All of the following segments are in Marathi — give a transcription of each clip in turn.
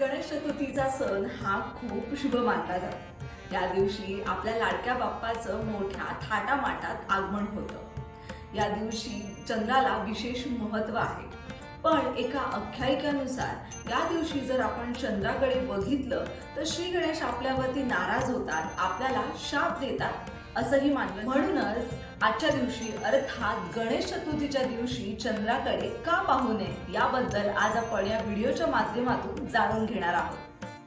गणेश चतुर्थीचा सण हा खूप शुभ मानला जातो. या दिवशी आपल्या लाडक्या बाप्पाचं मोठ्या थाटामाटात आगमन होतं. या दिवशी चंद्राला विशेष महत्त्व आहे. पण एका आख्यायिकेनुसार या दिवशी जर आपण चंद्राकडे बघितलं तर श्री गणेश आपल्यावरती नाराज होतात आपल्याला शाप देतात. असंही मानलं म्हणूनच आजच्या दिवशी अर्थात गणेश चतुर्थीच्या दिवशी चंद्राकडे का पाहू नये याबद्दल आज आपण या व्हिडिओच्या माध्यमातून जाणून घेणार आहोत.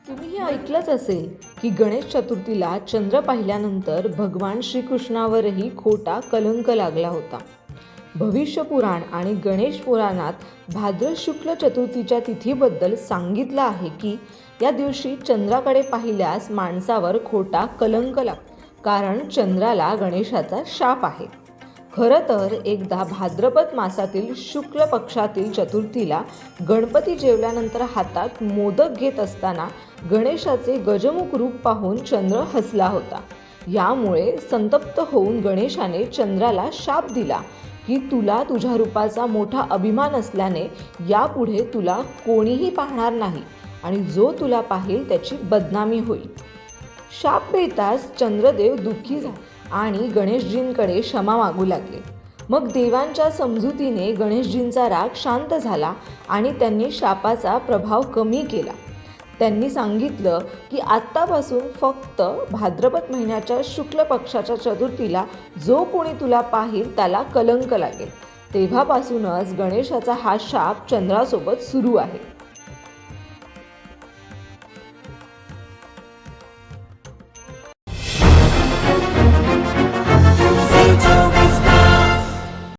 तुम्ही हे ऐकलंच असेल की गणेश चतुर्थीला चंद्र पाहिल्यानंतर भगवान श्रीकृष्णावरही खोटा कलंक लागला होता. भविष्य पुराण आणि गणेश पुराणात भाद्र शुक्ल चतुर्थीच्या तिथीबद्दल सांगितलं आहे की या दिवशी चंद्राकडे पाहिल्यास माणसावर खोटा कलंक लागतो. कारण चंद्राला गणेशाचा शाप आहे. खरं तर एकदा भाद्रपद मासातील शुक्ल पक्षातील चतुर्थीला गणपती जेवल्यानंतर हातात मोदक घेत असताना गणेशाचे गजमुख रूप पाहून चंद्र हसला होता. यामुळे संतप्त होऊन गणेशाने चंद्राला शाप दिला. की तुला तुझ्या रूपाचा मोठा अभिमान असल्याने यापुढे तुला कोणीही पाहणार नाही आणि जो तुला पाहिल त्याची बदनामी होईल. शाप मिळताच चंद्रदेव दुःखी झाले आणि गणेशजींकडे क्षमा मागू लागले. मग देवांच्या समजुतीने गणेशजींचा राग शांत झाला आणि त्यांनी शापाचा प्रभाव कमी केला. त्यांनी सांगितलं की आत्तापासून फक्त भाद्रपद महिन्याच्या शुक्ल पक्षाच्या चतुर्थीला जो कोणी तुला पाहिल त्याला कलंक लागेल. तेव्हापासूनच गणेशाचा हा शाप चंद्रासोबत सुरू आहे.